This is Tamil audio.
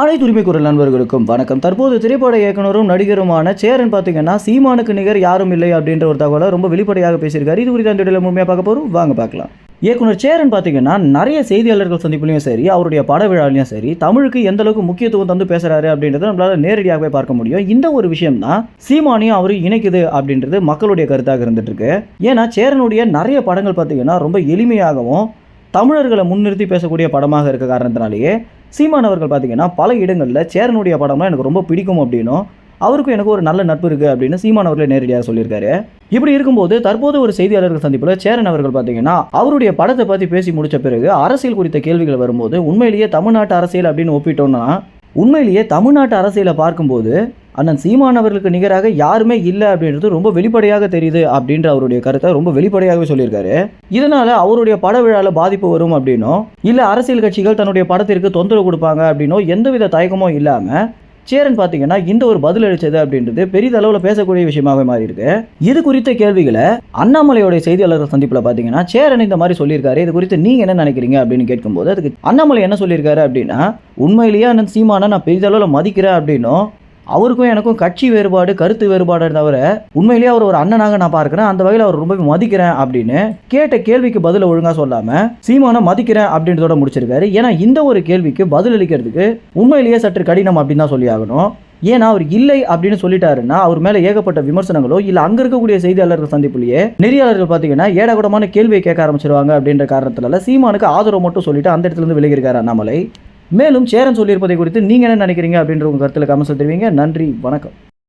அனைத்து உரிமைக்குரல் நண்பர்களுக்கும் வணக்கம். தற்போது திரைப்பட இயக்குனரும் நடிகருமான சேரன் பார்த்தீங்கன்னா சீமானுக்கு நிகர் யாரும் இல்லை அப்படின்ற ஒரு தகவலை ரொம்ப வெளிப்படையாக பேசியிருக்காரு. இது குறித்து அந்த வீடியோவில் முழுமையாக பார்க்க போகிறோம் வாங்க பார்க்கலாம். இயக்குனர் சேரன் பார்த்தீங்கன்னா நிறைய செய்தியாளர்கள் சந்திப்புலையும் சரி அவருடைய பட விழாலையும் சரி தமிழுக்கு எந்த அளவுக்கு முக்கியத்துவம் தந்து பேசுறாரு அப்படின்றத நம்மளால நேரடியாகவே பார்க்க முடியும். இந்த ஒரு விஷயம் தான் சீமானையும் அவர் இணைக்குது அப்படின்றது மக்களுடைய கருத்தாக இருந்துட்டு இருக்கு ஏன்னா சேரனுடைய நிறைய படங்கள் பார்த்தீங்கன்னா ரொம்ப எளிமையாகவும் தமிழர்களை முன்னிறுத்தி பேசக்கூடிய படமாக இருக்க காரணத்தினாலேயே சீமான் அவர்கள் பார்த்தீங்கன்னா பல இடங்களில் சேரனுடைய படம்லாம் எனக்கு ரொம்ப பிடிக்கும் அப்படின்னும் அவருக்கும் எனக்கு ஒரு நல்ல நட்பு இருக்குது அப்படின்னு சீமான் அவர்களே நேரடியாக சொல்லியிருக்காரு. இப்படி இருக்கும்போது தற்போது ஒரு செய்தியாளர்கள் சந்திப்பில் சேரன் அவர்கள் பார்த்தீங்கன்னா அவருடைய படத்தை பற்றி பேசி முடித்த பிறகு அரசியல் குறித்த கேள்விகள் வரும்போது உண்மையிலேயே தமிழ்நாட்டு அரசியல் அப்படின்னு ஒப்பிட்டோம்னா உண்மையிலேயே தமிழ்நாட்டு அரசியலை பார்க்கும்போது அண்ணன் சீமான் அவர்களுக்கு நிகராக யாருமே இல்லை அப்படின்றது ரொம்ப வெளிப்படையாக தெரியுது அப்படின்ற அவருடைய கருத்தை ரொம்ப வெளிப்படையாகவே சொல்லியிருக்காரு. இதனால அவருடைய பட விழாவில் பாதிப்பு வரும் அப்படின்னும் இல்லை அரசியல் கட்சிகள் தன்னுடைய படத்திற்கு தொந்தரவு கொடுப்பாங்க அப்படின்னும் எந்தவித தயக்கமும் இல்லாமல் சேரன் பார்த்தீங்கன்னா இந்த ஒரு பதில் அளிச்சது அப்படின்றது பெரிதளவில் பேசக்கூடிய விஷயமாகவே மாறி இருக்கு இது குறித்த கேள்விகளை அண்ணாமலையோட செய்தியாளர்கள் சந்திப்பில் பார்த்தீங்கன்னா சேரன் இந்த மாதிரி சொல்லியிருக்காரு. இது குறித்து நீங்க என்ன நினைக்கிறீங்க அப்படின்னு கேட்கும்போது அதுக்கு அண்ணாமலை என்ன சொல்லியிருக்காரு அப்படின்னா உண்மையிலேயே அண்ணன் சீமானை நான் பெரிதளவில் மதிக்கிறேன் அப்படின்னும் அவருக்கும் எனக்கும் கட்சி வேறுபாடு கருத்து வேறுபாடு தவிர உண்மையிலேயே அவர் ஒரு அண்ணனாக நான் பார்க்குறேன். அந்த வகையில் அவர் ரொம்ப மதிக்கிறேன் அப்படின்னு கேட்ட கேள்விக்கு பதில் ஒழுங்காக சொல்லாமல் சீமானை மதிக்கிறேன் அப்படின்றதோட முடிச்சிருக்காரு. ஏன்னா இந்த ஒரு கேள்விக்கு பதில் அளிக்கிறதுக்கு உண்மையிலேயே சற்று கடினம் அப்படின்னு தான் சொல்லி ஆகணும் ஏன்னா அவர் இல்லை அப்படின்னு சொல்லிட்டாருன்னா அவர் மேலே ஏகப்பட்ட விமர்சனங்களோ இல்லை அங்கே இருக்கக்கூடிய செய்தியாளர்கள் சந்திப்புலேயே நெறியாளர்கள் பார்த்தீங்கன்னா ஏடகூடமான கேள்வியை கேட்க ஆரம்பிச்சிருவாங்க அப்படின்ற காரணத்தினால சீமானுக்கு ஆதரவு மட்டும் சொல்லிட்டு அந்த இடத்துல இருந்து விலகிருக்காரு அண்ணாமலை. மேலும் சேரன் சொல்லியிருப்பதை குறித்து நீங்கள் என்ன நினைக்கிறீங்க அப்படின்ற உங்கள் கருத்தில் கமெண்ட்ஸ் தெரிவிங்க. நன்றி வணக்கம்.